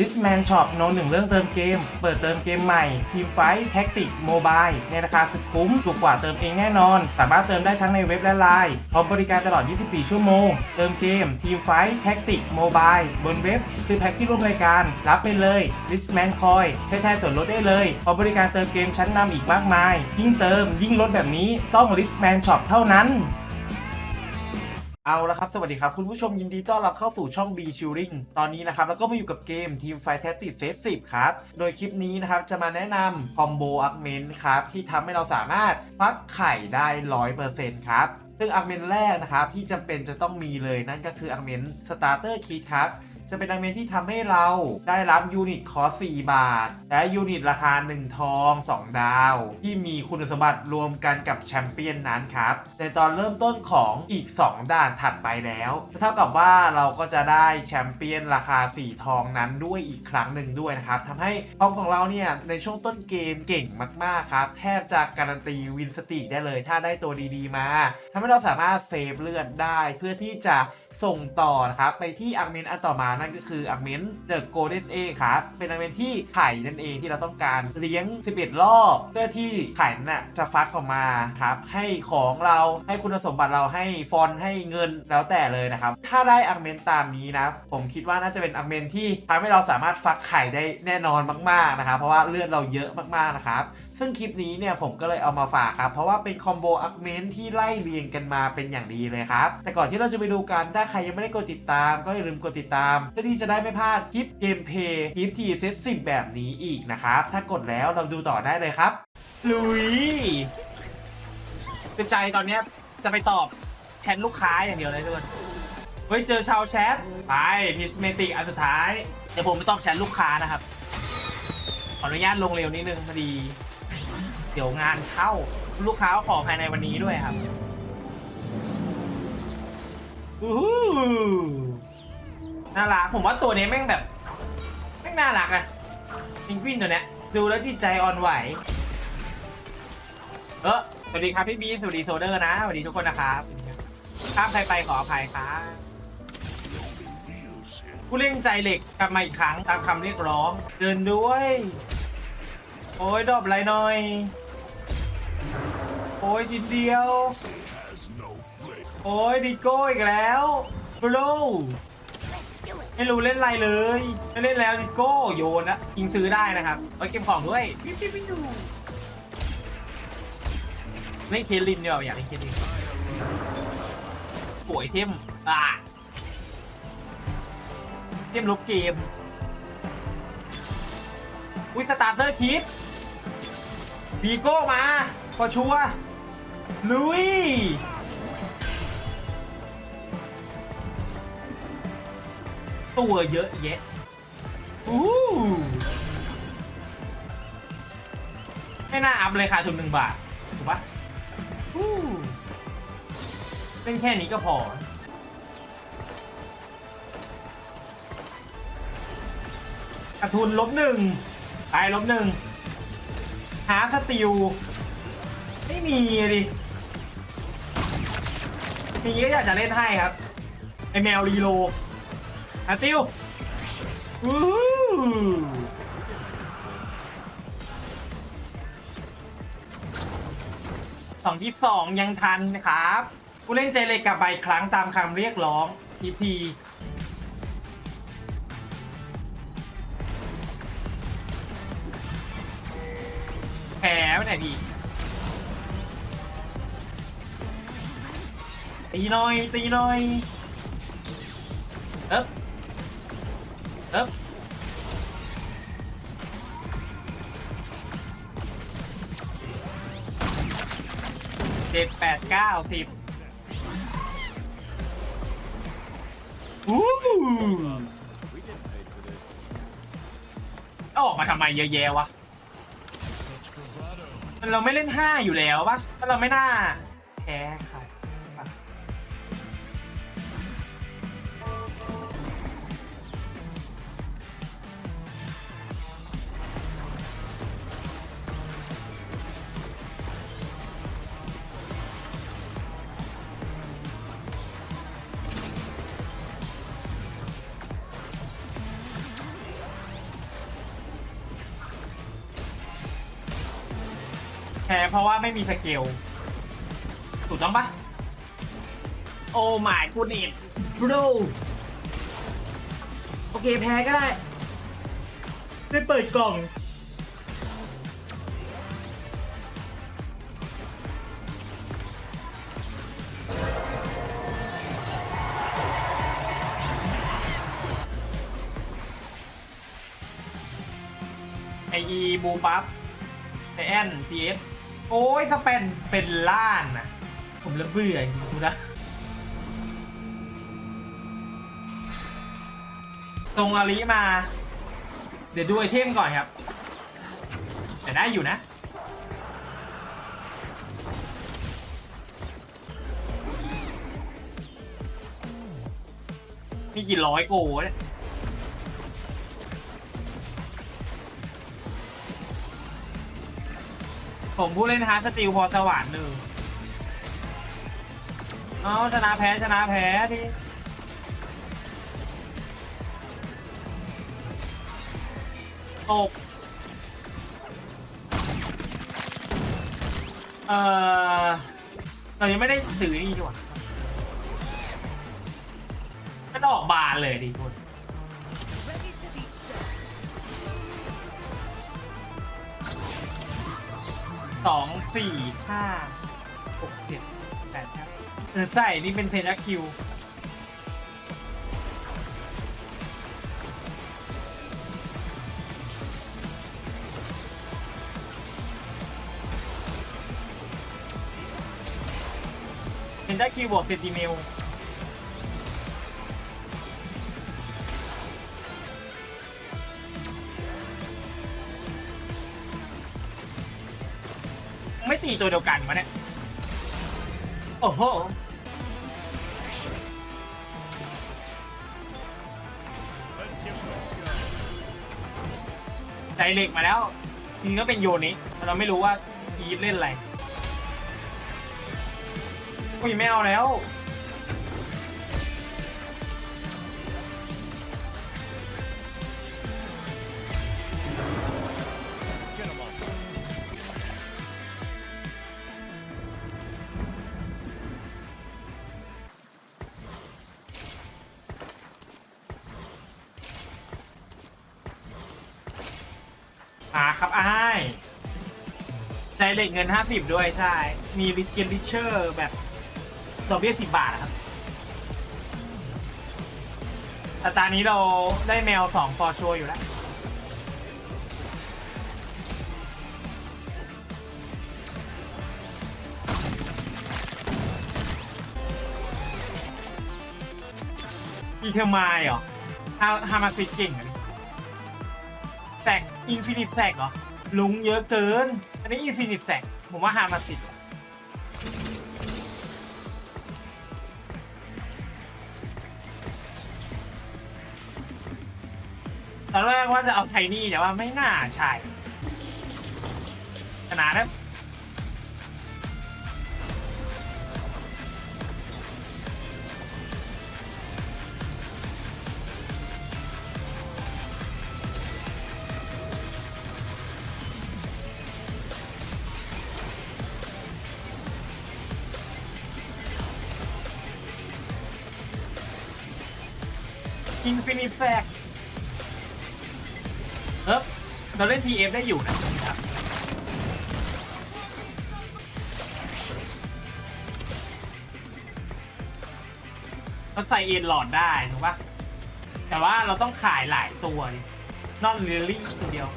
l i s t m a n Shop โนหนึ่งเรื่องเติมเกม เปิดเติมเกมใหม่ ทีมไฟท์แท็กติกโมบายในราคาสุดคุ้ม ถูกกว่าเติมเองแน่นอน สามารถเติมได้ทั้งในเว็บและไลน์พร้อมบริการตลอด 24 ชั่วโมง เติมเกม ทีมไฟท์แท็กติกโมบายบนเว็บ ซื้อแพ็คที่ร่วมรายการ รับไปเลย l i s t m a n Coin ใช้แทนส่วนลดได้เลยพร้อมบริการเติมเกมชั้นนำอีกมากมาย ยิ่งเติมยิ่งลดแบบนี้ต้อง l i s t m a n Shop เท่านั้น เอาละครับ สวัสดีครับ คุณผู้ชมยินดีต้อนรับเข้าสู่ช่อง B Chilling ตอนนี้นะครับ แล้วก็มาอยู่กับเกมทีมไฟแทสติกเซสสิครับ โดยคลิปนี้นะครับ จะมาแนะนำคอมโบอัพเมนครับ ที่ทำให้เราสามารถฟักไข่ได้ 100%ครับ ซึ่งอัพเมนแรกนะครับ ที่จำเป็นจะต้องมีเลยนั่นก็คืออัพเมนสตาร์เตอร์คิดครับ จะเป็นอันเมนที่ทำให้เราได้รับยูนิตคอส4บาท และยูนิตราคา 1 ทอง 2 ดาว ที่มีคุณสมบัติรวมกันกับแชมเปี้ยนนั้นครับ ในตอนเริ่มต้นของอีก 2 ด่านถัดไปแล้ว เท่ากับว่าเราก็จะได้แชมเปี้ยนราคา 4 ทองนั้นด้วยอีกครั้งหนึ่งด้วยนะครับทำให้คอมของเราเนี่ยในช่วงต้นเกมเก่งมากๆครับ แทบจะการันตีวินสติกได้เลย ถ้าได้ตัวดีๆมาทำให้เราสามารถเซฟเลือดได้เพื่อที่จะ ส่งต่อนะครับไปที่อักเมนอันต่อมานั่นก็คืออักเมนเดอะโกลเด้นเอครับเป็นอักเมนที่ไข่นั่นเองที่เราต้องการเลี้ยง 11 รอบ เพื่อที่ไข่นั้นนะจะฟักออกมาครับให้ของเราให้คุณสมบัติเราให้ฟอนให้เงินแล้วแต่เลยนะครับ ถ้าได้อักเมนตามนี้นะ ผมคิดว่าน่าจะเป็นอักเมนที่ทำให้เราสามารถฟักไข่ได้แน่นอนมากๆนะครับเพราะว่าเลือดเราเยอะมากๆนะครับ ซึ่งคลิปนี้เนี่ยผมก็เลยเอามาฝากครับ เพราะว่าเป็นคอมโบอัพเมนที่ไล่เรียงกันมาเป็นอย่างดีเลยครับ แต่ก่อนที่เราจะไปดูกันถ้าใครยังไม่ได้กดติดตาม ก็อย่าลืมกดติดตามเพื่อที่จะได้ไม่พลาดคลิปเกมเพย์คลิปทีเซตสิบแบบนี้อีกนะครับ ถ้ากดแล้วเราดูต่อได้เลยครับ ลุยเป็นใจตอนเนี้ยจะไปตอบแชทลูกค้าอย่างเดียวเลยทุกคนเฮ้ยเจอชาวแชทไปพิสเมติกอันสุดท้ายเดี๋ยวผมไปตอบแชทลูกค้านะครับขออนุญาตลงเร็วนิดนึงพอดี เดี๋ยวงานเข้า ลูกค้าขอภายในวันนี้ด้วยครับอู้หูน่ารักผมว่าตัวนี้แม่งแบบแม่งน่ารักอะพิงกวินตัวเนี้ยดูแล้วจิตใจอ่อนไหว เออสวัสดีครับพี่บีสวัสดีโซเดอร์นะสวัสดีทุกคนนะครับข้ามใครไปขออภัยครับผู้เล่นใจเหล็กกลับมาอีกครั้งตามคำเรียกร้อง เดินด้วย โอ้ยดอบไรหน่อย โอ้ยชิ้นเดียว โอ้ยดิโก้อีกแล้วบลูไม่รู้เล่นอะไรเลยไม่เล่นแล้วดิโก้โยนนะยิงซื้อได้นะครับไว้เก็บของด้วยปิ๊บปิ๊บปิ๊บปิ๊บเล่นเคลินเดียวอยากเล่นเคลินป่วยเทมอะเทมลบเกมอุ้ยสตาร์เตอร์คิดบีโก้มาพอชัวร์ ลุย ตัวเยอะแยะอู้ไม่น่าอัพเลยค่ะทุนหนึ่งบาท ถูกปะอู้เล่นแค่นี้ก็พอ กระทุนลบหนึ่งไปลบหนึ่งหาสติลไม่มีดิ มีก็อยากจะเล่นให้ครับ ไอแมวรีโลหาติววู้สองที่สองยังทันนะครับ ผู้เล่นใจเล็กกลับไปครั้งตามคำเรียกร้องทีทีแผลไปไหนดี ตีหน่อยตีหน่อยเอ๊บเอ๊บเจ็ดแปดเก้าสิบอู้ออกมาทำไมเยอะแยะวะเราไม่เล่นห้าอยู่แล้วปะถ้าเราไม่น่าแพ้ครปะ เพราะว่าไม่มีสเกลถูกต้องปะโอ้หมายกูเนตบรูโอเคแพ้ก็ได้ ได้เปิดกล่อง ไออีบูปับไอแอนจีเอฟ โอ้ยสเปนเป็นล้านนะผมระเบื่อจริงๆนะตรงอาลีมา เดี๋ยวดูไอเทมก่อนครับ แต่ได้อยู่นะ มีกี่ร้อยโกเนี่ย ผมผู้เล่นฮาร์ดสติลพอสวรรค์หนึ่งเอาชนะแพ้ชนะแพ้ที่ตกเอ่อเรายังไม่ได้ซื้อนี่ดีกว่ามันออกบานเลยดิคุณ สองสี่ห้าหกเจ็ดแปดครับเออใส่นี่เป็นเพนักคิวเพนคิวบวกเซนติเมล มีตัวเดียวกันวะเนี่ย โอ้โหใจเหล็กมาแล้วจริงก็เป็นโยนิเราไม่รู้ว่าอีฟเล่นอะไรอุ้ยไม่เอาแล้ว เล็กเงิน 50 ด้วยใช่ มีริเกนริเชอร์แบบดอกเบี้ย10 บาทอะครับแต่ตอนนี้เราได้แมว 2 ฟอร์ชัวอยู่แล้วอีเทอร์มายเหรอฮาฮามาซิเก่งอะนี่แซกอินฟินิตแซกเหรอ ลุงเยอะเกิน นนี้อินฟินิตแสงผมว่าฮามาสิตอนแรกว่าจะเอาไทนี่แต่ว่าไม่น่าใช่ขนาดนั้น อินฟินิตแฟกเอ๊บเราเล่น TF ได้อยู่นะครับเราใส่เอ็นหลอดได้ถูกปะแต่ว่าเราต้องขายหลายตัวนี่นอนเรลลี่ตัวเดียว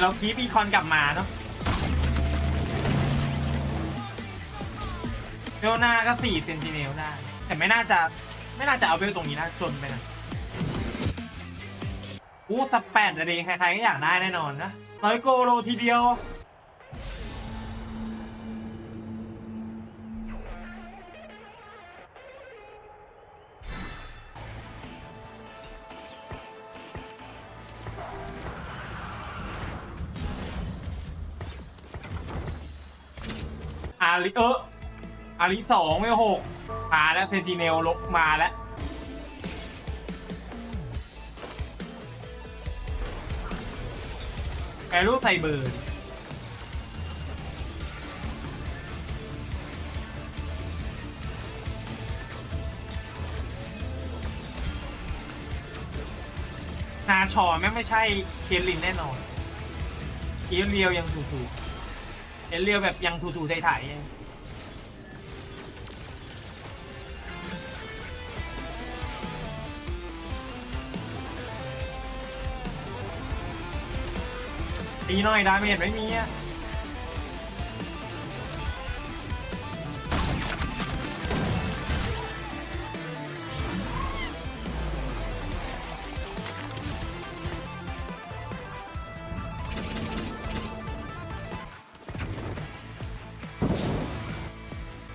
เราคีปีคอนกลับมาเนาะเบลหน้าก็สี่เซนติเนลได้ แต่ไม่น่าจะไม่น่าจะเอาเบลตรงนี้นะจนไปนะอู้สแปดอะดีใครๆก็อยากได้แน่นอนนะร้อยโกโลทีเดียว ริเอออาริสองไม่หกมาแล้วเซนติเนลลบมาแล้วแอรูไซเบอร์นาชอแม่ไม่ใช่เคียนลินแน่นอนเคียนเรียวยังถูๆเห็นเรียวแบบยังถูๆไถ่ๆ ตีหน่อยดาเมจไม่มีอะ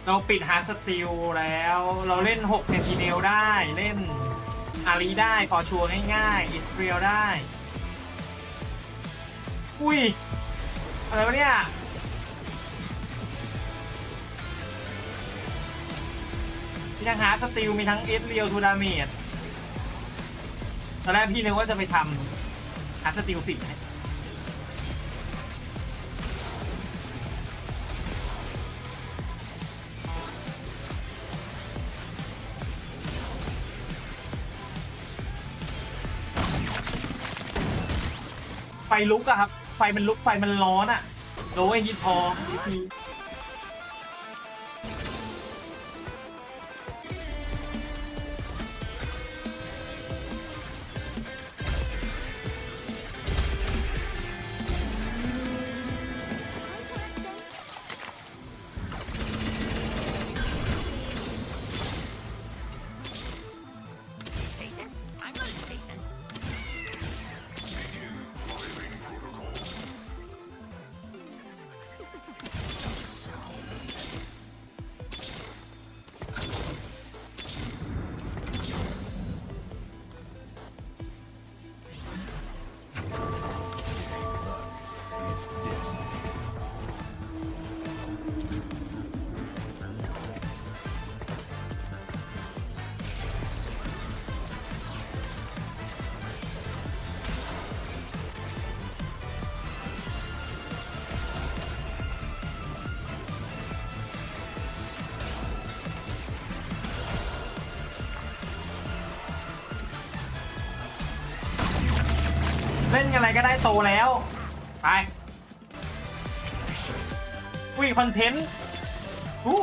เราปิดฮาร์ดสติลแล้ว เราเล่น6เซนติเนลได้ เล่นอารีได้ ฟอร์ชัวง่ายๆอิสเรียลได้ อุ้ย อะไรวะเนี่ย มีทั้งฮาร์ดสติลมีทั้งเอสเรียลทูดาเมจตอนแรกพี่นึกว่าจะไปทำฮาร์ดสติลสิไฟลุกอะครับ ไฟมันลุกไฟมันร้อนอะโดนไอ้ฮิตพอ อะไรก็ได้โตแล้ว ไปอุ้ยคอนเทนต์อู้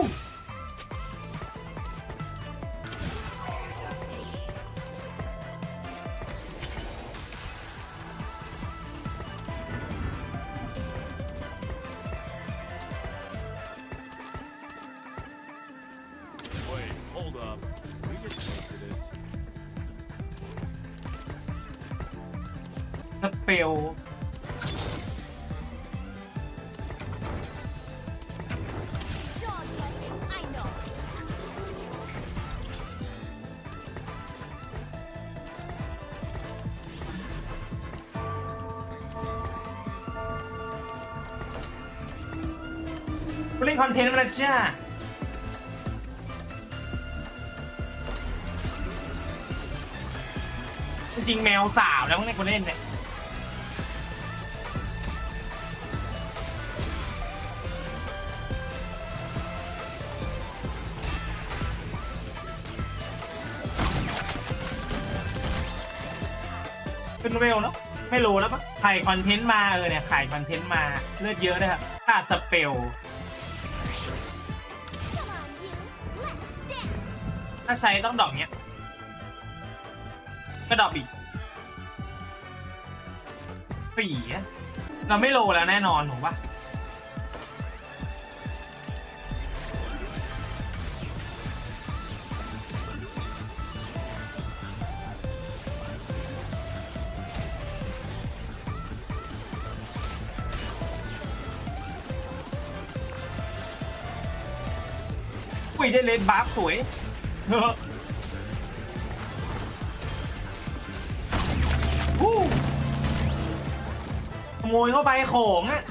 ลเล่นคอนเทนต์มาแล้วจ้าจริงแมวสาวแล้วมั้งเนี่ยคนเล่นเนี่ย นเวลเนาะไม่รู้แล้วปะถ่ายคอนเทนต์มาเออเนี่ยถ่ายคอนเทนต์มาเลือดเยอะนะครับค่าสเปลถ้าใช้ต้องดอกเนี้ยก็ดอกอีกปีเราไม่โลแล้วแน่นอนถูกปะ ปีได้เลนบาร์สวยวู้ขโมยเข้าไปของอะ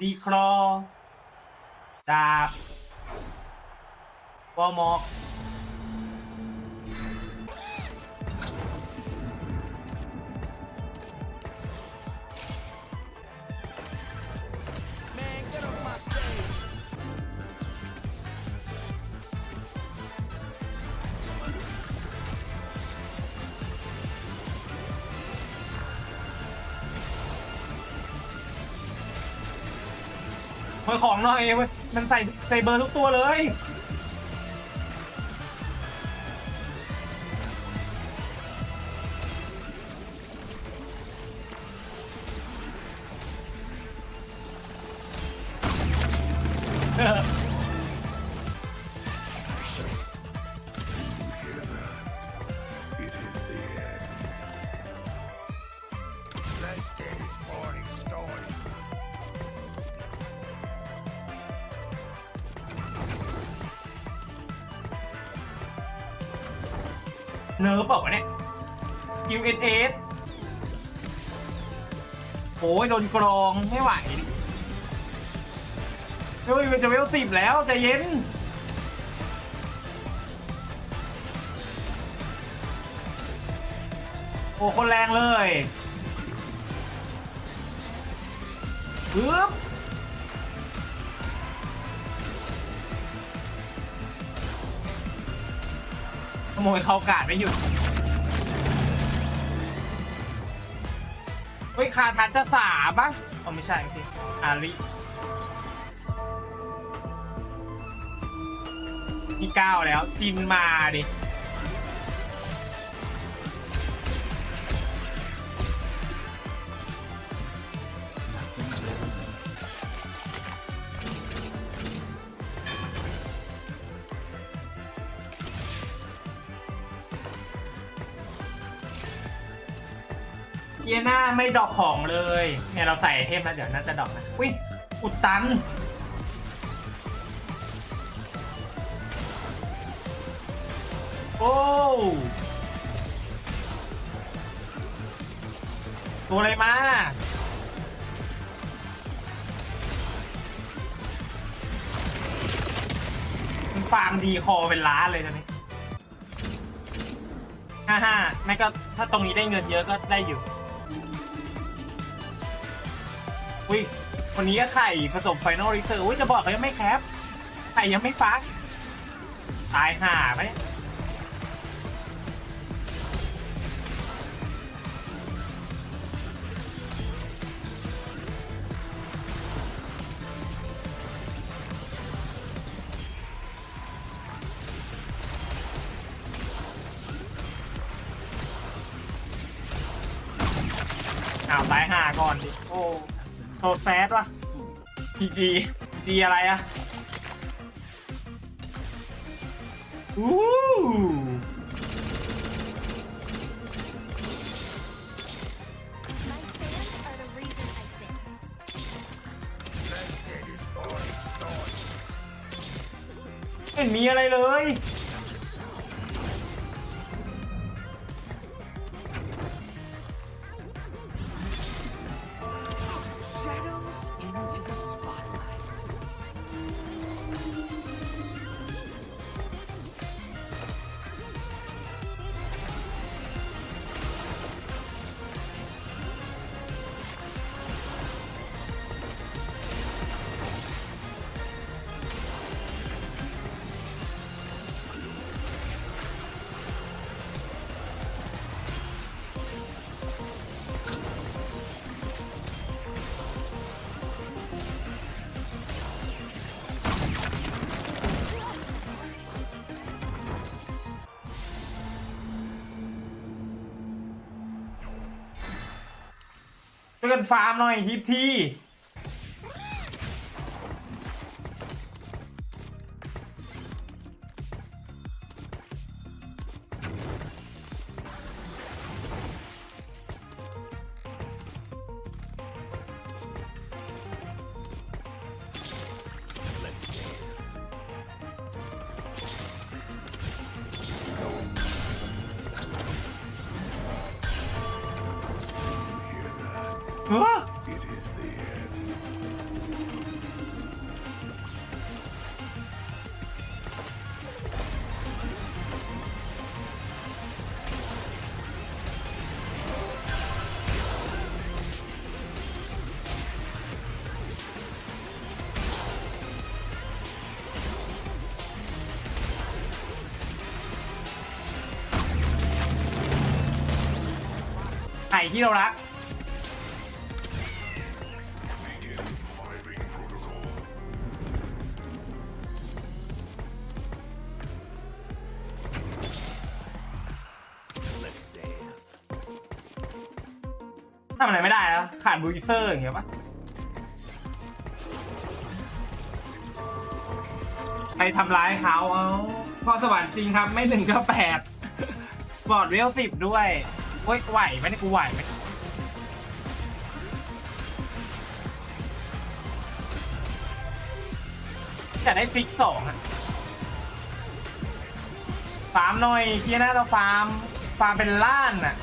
ตีครอดาบปอมอก ของหน่อยเว้ยมันใส่ใส่เบอร์ทุกตัวเลย USS โอ้ยโดนกรองไม่ไหวเฮ้ยมันจะเวลสิบแล้วใจเย็น โอ้คนแรงเลยปึ๊บขโมยเขากาดไม่หยุด เฮ้ยคาทันจะสาปะอ๋อไม่ใช่พี่อารินี่เก้าแล้วจินมาดิ เยน่าไม่ดอกของเลย เนี่ยเราใส่ไอเทมแล้วเดี๋ยวน่าจะดอกนะ อุ้ย อุดตัน โอ้ ตัวอะไรมา มันฟาร์มดีคอเป็นล้านเลยตอนนี้ฮ่าฮ่าแม่ก็ถ้าตรงนี้ได้เงินเยอะก็ได้อยู่ อุ้ยวันนี้ไข่ผสมไฟนอลริเซอร์อุ้ยจะบอกเขายังไม่แคปไข่ยังไม่ฟัก ตายห่าไหม โทรแฟสวะพีจีจีอะไรอะอู้ My fans are the reason I sing. Let's get this party started. ไม่เห็นมีอะไรเลย ช่วยกันฟาร์มหน่อยฮิปที Ah! It is the end. end. ไข่ที่เรารัก ทำอะไรไม่ได้แล้วขาดบูลิเซอร์อย่างเงี้ยปะไปทำร้ายเขาเอาพอสวรรค์จริงครับ ไม่หนึ่งก็แปดบอร์ดเวลสิบด้วยเฮ้ยไหวไหมเนี่ยกูไหวไหมจะได้ฟิกสองอะฟาร์มหน่อยเทียน่าเราฟาร์ม ฟาร์มเป็นล้านอะ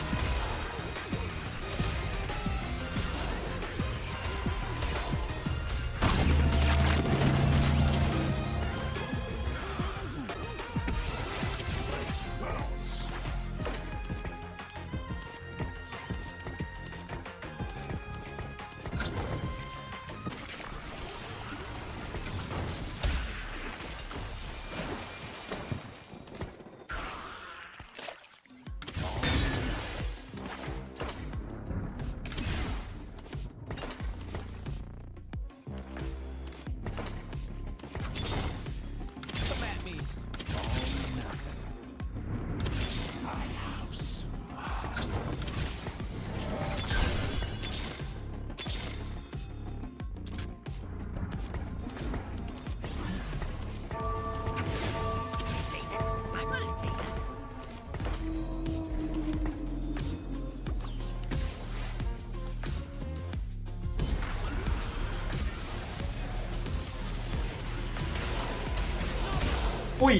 อุ้ย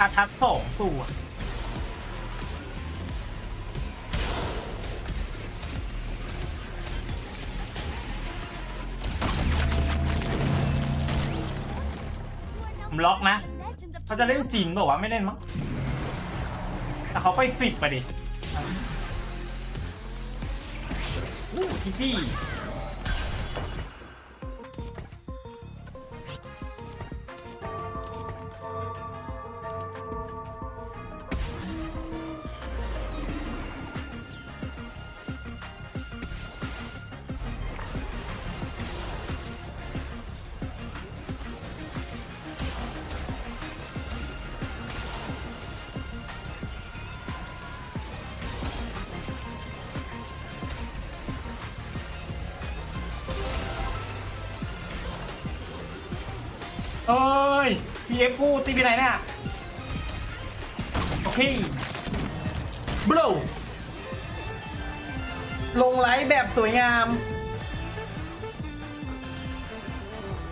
อาทัศสองตัวผมล็อกนะ Legends of เขาจะเล่นจีนบอกว่าวะไม่เล่นมั้ง แต่เขาไปสิบไปดิ อู้จีจี้เอฟกูตีไปไหนเนี่ยโอเคบลูลงไลฟ์แบบสวยงาม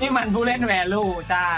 นี่มันผู้เล่นแวลูใช่